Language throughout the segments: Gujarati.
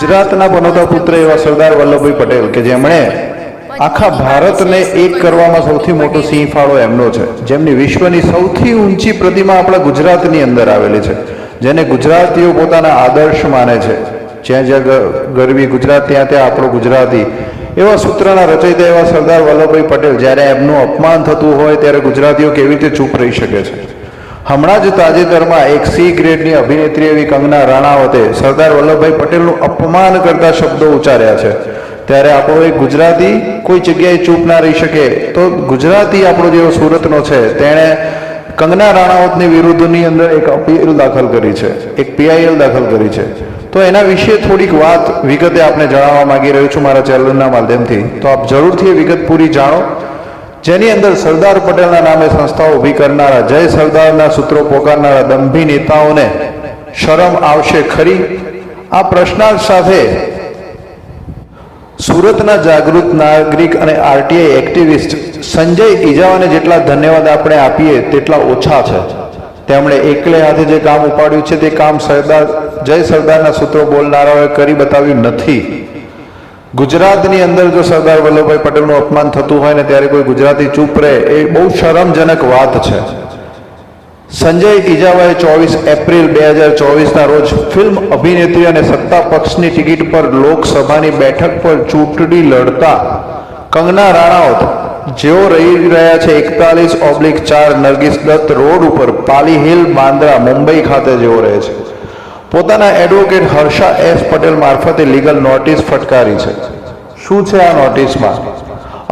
ગુજરાતના પનોતા પુત્ર એવા સરદાર વલ્લભભાઈ પટેલ કે જેમણે આખા ભારતને એક કરવામાં સૌથી મોટો સિંહ ફાળો એમનો છે. જેમની વિશ્વની સૌથી ઊંચી પ્રતિમા આપણા ગુજરાતની અંદર આવેલી છે. જેને ગુજરાતીઓ પોતાના આદર્શ માને છે. જ્યાં જ્યાં ગરવી ગુજરાત, ત્યાં ત્યાં આપણો ગુજરાતી. એવા સૂત્રના રચયિતા એવા સરદાર વલ્લભભાઈ પટેલ, જ્યારે એમનું અપમાન થતું હોય, ત્યારે ગુજરાતીઓ કેવી રીતે ચૂપ રહી શકે છે? હમણાં જ તાજેતરમાં એક સી ગ્રેડની અભિનેત્રી એવી કંગના રાણાવતે સરદાર વલ્લભભાઈ પટેલનું અપમાન કરતા શબ્દો ઉચ્ચાર્યા છે. ત્યારે આપણો એક ગુજરાતી કોઈ જગ્યાએ ચૂપ ના રહી શકે તો ગુજરાતી આપણો જેવો સુરતનો છે, તેણે કંગના રાણાવતની વિરુદ્ધની અંદર એક અપીલ દાખલ કરી છે, એક પીઆઈએલ દાખલ કરી છે. તો એના વિશે થોડીક વાત વિગતે આપને જણાવવા માંગી રહ્યો છું મારા ચેનલના માધ્યમથી. તો આપ જરૂરથી એ વિગત પૂરી જાણો. જેની અંદર સરદાર પટેલના નામે સંસ્થાઓ ઊભી કરનારા, જય સરદારના સૂત્રો પોકારનારા દંભી નેતાઓને શરમ આવશે ખરી? આ પ્રશ્નાર્થ સાથે સુરતના જાગૃત નાગરિક અને આરટીઆઈ એક્ટિવિસ્ટ સંજય ઇજાવાને જેટલા ધન્યવાદ આપણે આપીએ, તેટલા ઓછા છે. તેમણે એકલે હાથે જે કામ ઉપાડ્યું છે, તે કામ સરદાર, જય સરદારના સૂત્રો બોલનારાઓએ કરી બતાવ્યું નથી. ગુજરાતની અંદર જો સરદાર વલ્લભભાઈ પટેલનું અપમાન થતું હોય ને ત્યારે કોઈ ગુજરાતી ચૂપ રહે, એ બહુ શરમજનક વાત છે. સંજય ઇજાવાએ ચોવીસ એપ્રિલ બે હજાર ચોવીસના રોજ ફિલ્મ અભિનેત્રી અને સત્તા પક્ષની ટિકિટ પર લોકસભાની બેઠક પર ચૂંટણી લડતા કંગના રાણાવત, જેઓ રહી રહ્યા છે એકતાલીસ ઓબ્લિક ચાર નરગીસ દત્ત રોડ ઉપર, પાલી હિલ, બાંદ્રા, મુંબઈ ખાતે જેઓ રહે છે. પોતાના એડવોકેટ હર્ષા એસ પટેલ મારફતે લીગલ નોટિસ ફટકારી છે. શું છે આ નોટિસમાં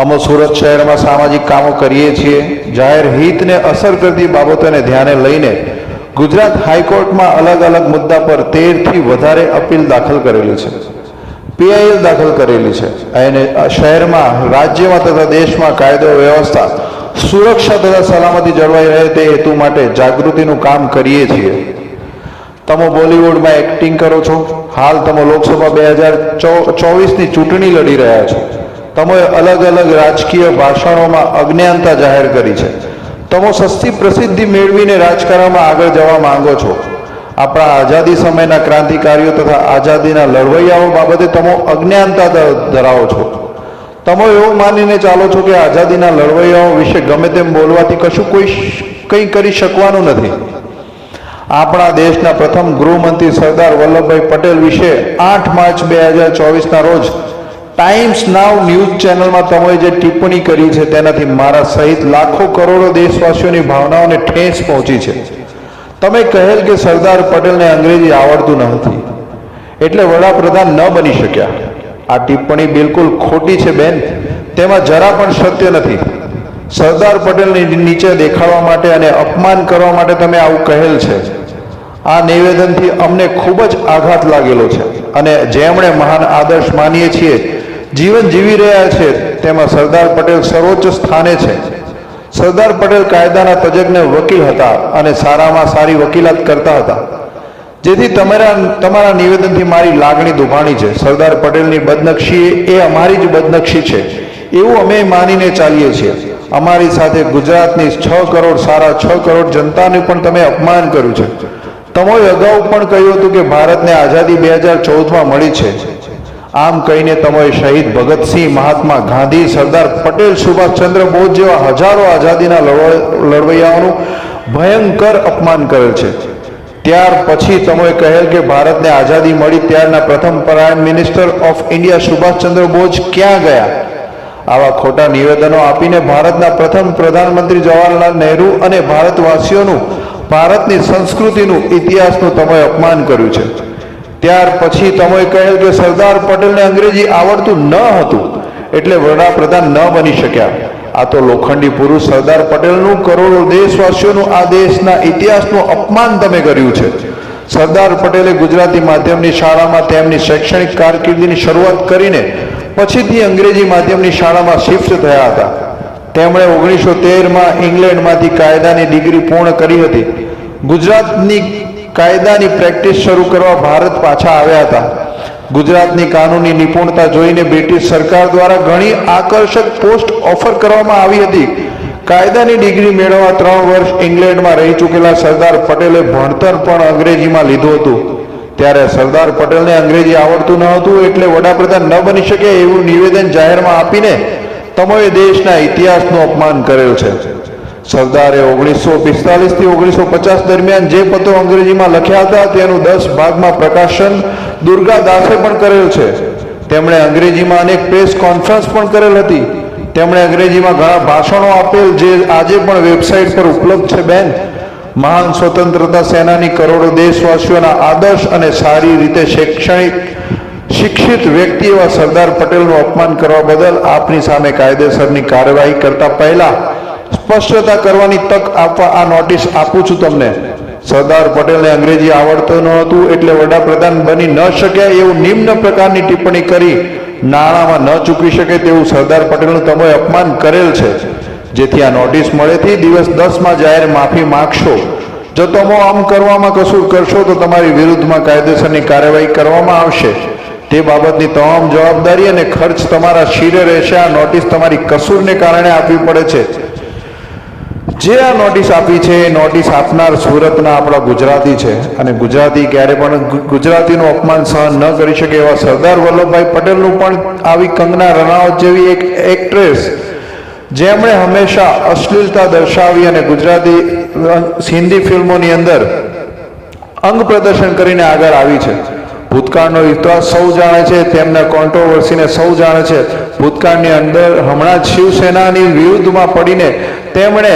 અમે સુરત શહેરમાં સામાજિક કામો કરીએ છીએ. જાહેર હિતને અસર કરતી બાબતોને ધ્યાને લઈને ગુજરાત હાઈકોર્ટમાં અલગ અલગ મુદ્દા પર તેરથી વધારે અપીલ દાખલ કરેલી છે. પીઆઈએલ દાખલ કરેલી છે. અને શહેરમાં, રાજ્યમાં તથા દેશમાં કાયદો વ્યવસ્થા, સુરક્ષા તથા સલામતી જળવાઈ રહે તે હેતુ માટે જાગૃતિનું કામ કરીએ છીએ. તમે બોલિવૂડમાં એક્ટિંગ કરો છો? હાલ તમે લોકસભા બે હજાર ચોવીસની ચૂંટણી લડી રહ્યા છો. તમે અલગ અલગ રાજકીય ભાષણોમાં અજ્ઞાનતા જાહેર કરી છે. તમે સસ્તી પ્રસિદ્ધિ મેળવીને રાજકારણમાં આગળ જવા માંગો છો. આપણા આઝાદી સમયના ક્રાંતિકારીઓ તથા આઝાદીના લડવૈયાઓ બાબતે તમે અજ્ઞાનતા ધરાવો છો. તમે એવું માનીને ચાલો છો કે આઝાદીના લડવૈયાઓ વિશે ગમે તેમ બોલવાથી કશું કોઈ કંઈ કરી શકવાનું નથી. આપણા દેશના પ્રથમ ગૃહમંત્રી સરદાર વલ્લભભાઈ પટેલ વિશે આઠ માર્ચ બે હજાર ચોવીસના રોજ ટાઈમ્સ નાવ ન્યૂઝ ચેનલમાં તમે જે ટિપ્પણી કરી છે તેનાથી મારા સહિત લાખો કરોડો દેશવાસીઓની ભાવનાઓને ઠેસ પહોંચી છે. તમે કહેલ કે સરદાર પટેલને અંગ્રેજી આવડતું ન હતી એટલે વડાપ્રધાન ન બની શક્યા. આ ટિપ્પણી બિલકુલ ખોટી છે બેન. તેમાં જરા પણ સત્ય નથી. સરદાર પટેલની નીચે દેખાડવા માટે અને અપમાન કરવા માટે તમે આવું કહેલ છે. આ નિવેદનથી અમને ખૂબ જ આઘાત લાગેલો છે અને જેમણે મહાન આદર્શ માનીએ છીએ, જીવન જીવી રહ્યા છે, તેમાં સરદાર પટેલ સર્વોચ્ચ સ્થાને છે. સરદાર પટેલ કાયદાના તજજ્ઞ વકીલ હતા અને સારામાં સારી વકીલાત કરતા હતા. જેથી તમારા તમારા નિવેદનથી મારી લાગણી દુભાણી છે. સરદાર પટેલની બદનક્ષી એ અમારી જ બદનક્ષી છે. એવું અમે માનીને ચાલીએ છીએ. અમારી સાથે ગુજરાતની છ કરોડ, સારા છ કરોડ જનતાને પણ તમે અપમાન કર્યું છે. તમે અગાઉ પણ કહ્યું હતું કે ભારતને આઝાદી બે હજાર ચૌદમાં મળી છે. આમ કહીને તમે શહીદ ભગતસિંહ, મહાત્મા ગાંધી, સરદાર પટેલ, સુભાષચંદ્ર બોઝ જેવા હજારો આઝાદીના લડવૈયાઓનું ભયંકર અપમાન કરેલ છે. ત્યાર પછી તમે કહેલ કે ભારતને આઝાદી મળી ત્યારના પ્રથમ prime minister of India Subhashchandra Bose ક્યાં ગયા? આવા ખોટા નિવેદનો આપીને ભારતના પ્રથમ પ્રધાનમંત્રી જવાહરલાલ નહેરુ અને ભારતવાસીઓનું, ભારતની સંસ્કૃતિનું, ઇતિહાસનું તમે અપમાન કર્યું છે. ત્યાર પછી તમે કહેલ કે સરદાર પટેલને અંગ્રેજી આવડતું ન હતું, એટલે વડાપ્રધાન ન બની શક્યા. આ તો લોખંડી પુરુષ સરદાર પટેલનું કરોડો દેશવાસીઓનું આ દેશના ઇતિહાસનું અપમાન તમે કર્યું છે. સરદાર પટેલે ગુજરાતી માધ્યમની શાળામાં તેમની શૈક્ષણિક કારકિર્દીની શરૂઆત કરીને પછીથી અંગ્રેજી માધ્યમની શાળામાં શિફ્ટ થયા હતા. તેમણે ઓગણીસો તેરમાં ઇંગ્લેન્ડમાંથી કાયદાની ડિગ્રી પૂર્ણ કરી હતી. ગુજરાતની કાયદાની પ્રેક્ટિસ શરૂ કરવા ભારત પાછા આવ્યા હતા. ગુજરાતની કાનૂની નિપુણતા જોઈને બ્રિટિશ સરકાર દ્વારા ઘણી આકર્ષક પોસ્ટ ઓફર કરવામાં આવી હતી. કાયદાની ડિગ્રી મેળવવા ત્રણ વર્ષ ઇંગ્લેન્ડમાં રહી ચૂકેલા સરદાર પટેલે ભણતર પણ અંગ્રેજીમાં લીધું હતું. ત્યારે સરદાર પટેલને અંગ્રેજી આવડતું ન હતું એટલે વડાપ્રધાન ન બની શકે એવું નિવેદન જાહેરમાં આપીને તમોએ દેશના ઇતિહાસનું અપમાન કરેલ છે. સરદારે ઓગણીસો પિસ્તાલીસથી ઓગણીસો પચાસ દરમિયાન જે પત્રો અંગ્રેજીમાં લખ્યા હતા તેનું દસ ભાગમાં પ્રકાશન દુર્ગા દાસે પણ કરેલ છે. તેમણે અંગ્રેજીમાં અનેક પ્રેસ કોન્ફરન્સ પણ કરેલ હતી. તેમણે અંગ્રેજીમાં ઘણા ભાષણો આપેલ જે આજે પણ વેબસાઇટ પર ઉપલબ્ધ છે બેન. મહાન સ્વતંત્રતા સેનાની કરોડો દેશવાસીઓના આદર્શ અને સારી રીતે શૈક્ષણિક, શિક્ષિત વ્યક્તિ એવા સરદાર પટેલનું અપમાન કરવા બદલ આપની સામે કાયદેસરની કાર્યવાહી કરતા પહેલા સ્પષ્ટતા કરવાની તક આપવા આ નોટિસ આપું છું તમને. સરદાર પટેલને અંગ્રેજી આવડતું ન હતું એટલે વડાપ્રધાન બની ન શક્યા એવું નિમ્ન પ્રકારની ટિપ્પણી કરી નાણાંમાં ન ચૂકવી શકે તેવું સરદાર પટેલનું તમે અપમાન કરેલ છે. જેથી આ નોટિસ મળેથી દિવસ દસમાં જાહેર માફી માગશો. જો તમે આમ કરવામાં કસૂર કરશો તો તમારી વિરુદ્ધમાં કાયદેસરની કાર્યવાહી કરવામાં આવશે. તે બાબતની તમામ જવાબદારી અને ખર્ચ તમારા શિરે રહેશે. આ નોટિસ તમારી કસૂરને કારણે આપવી પડે છે. જે આ નોટિસ આપી છે એ નોટિસ આપનાર સુરતના આપણા ગુજરાતી છે અને ગુજરાતી ક્યારે પણ ગુજરાતીનું અપમાન સહન ન કરી શકે એવા સરદાર વલ્લભભાઈ પટેલનું પણ આવી કંગના રનાવત જેવી એક એક્ટ્રેસ જેમણે હંમેશા અશ્લીલતા દર્શાવી અને ગુજરાતી હિન્દી ફિલ્મોની અંદર અંગ પ્રદર્શન કરીને આગળ આવી છે. ભૂતકાળનો ઇતિહાસ સૌ જાણે છે, તેમના કોન્ટ્રોવર્સીને સૌ જાણે છે. ભૂતકાળની અંદર હમણાં જ શિવસેનાની વિરુદ્ધમાં પડીને તેમણે